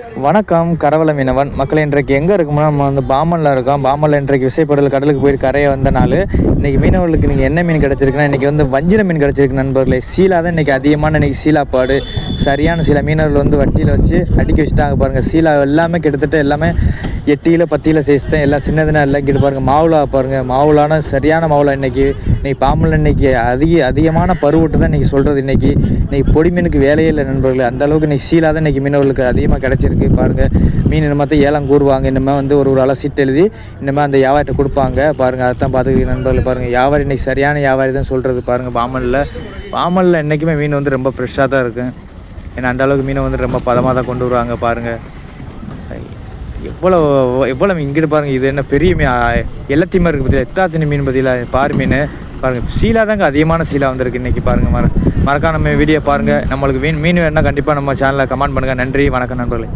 வணக்கம் கரவல மீனவன் மக்கள் இன்றைக்கு எங்கே இருக்கோம்னா நம்ம வந்து பாமனில் இருக்கோம். பாமனில் இன்றைக்கு விசைப்படல் கடலுக்கு போயிட்டு கரையை வந்த நாள். இன்றைக்கி மீனவர்களுக்கு நீங்கள் என்ன மீன் கிடச்சிருக்குன்னா இன்றைக்கி வந்து வஞ்சிர மீன் கிடச்சிருக்கு நண்பர்களே. சீலா தான் இன்றைக்கி அதிகமான இன்றைக்கி சீலாப்பாடு. சரியான சில. மீனவர்கள் வந்து வட்டியில் வச்சு அடிக்க வச்சுட்டாங்க பாருங்கள் சீலா எல்லாமே கிட்டத்தட்ட எல்லாமே எட்டியில் பத்தியில் பத்து சைஸ் தான் எல்லாம் சின்னதுனா எல்லாம் இங்கிட்டு பாருங்கள் மாவுளா பாருங்கள் மாவுளான சரியான மாவுளா இன்றைக்கி இன்றைக்கி பாம்பனில் இன்றைக்கி அதிக அதிகமான பருவட்டு தான் இன்றைக்கி சொல்கிறது இன்றைக்கி இன்றைக்கி பொடி மீனுக்கு வேலையே இல்லை நண்பர்களே. அந்த அளவுக்கு இன்றைக்கி சீலாக தான் இன்றைக்கி மீனவர்களுக்கு அதிகமாக கிடச்சிருக்கு. பாருங்கள் மீன் இந்த ஏலம் கூறுவாங்க. இனிமேல் வந்து ஒரு ஒரு அளவு சீட் எழுதி இனிமேல் அந்த வியாபாரிட்ட கொடுப்பாங்க. பாருங்கள் அதான் பார்த்துக்க நண்பர்கள். பாருங்கள் வியாபாரி இன்றைக்கி சரியான வியாபாரி தான் சொல்கிறது பாருங்கள் பாமனில் பாமனில் என்றைக்குமே மீன் வந்து ரொம்ப ஃப்ரெஷ்ஷாக தான் இருக்கும் ஏன்னா அந்த அளவுக்கு மீனை வந்து ரொம்ப பதமாக தான் கொண்டு வருவாங்க. பாருங்கள் எவ்வளோ எவ்வளோ இங்கிட்டு பாருங்கள் இது என்ன பெரிய மீன் எல்லாத்தையுமே இருக்குது பற்றியில் எத்தாத்தினி மீன் பற்றியில் பாரு மீன். பாருங்கள் சீலா தாங்க அதிகமான சீலா வந்திருக்கு இன்றைக்கி பாருங்கள் மற மறக்காம நம்ம வீடியோ பாருங்கள் நம்மளுக்கு மீன் மீன் வேணுன்னா கண்டிப்பாக நம்ம சேனலில் கமெண்ட் பண்ணுங்கள் நன்றி வணக்கம் நண்பர்களே.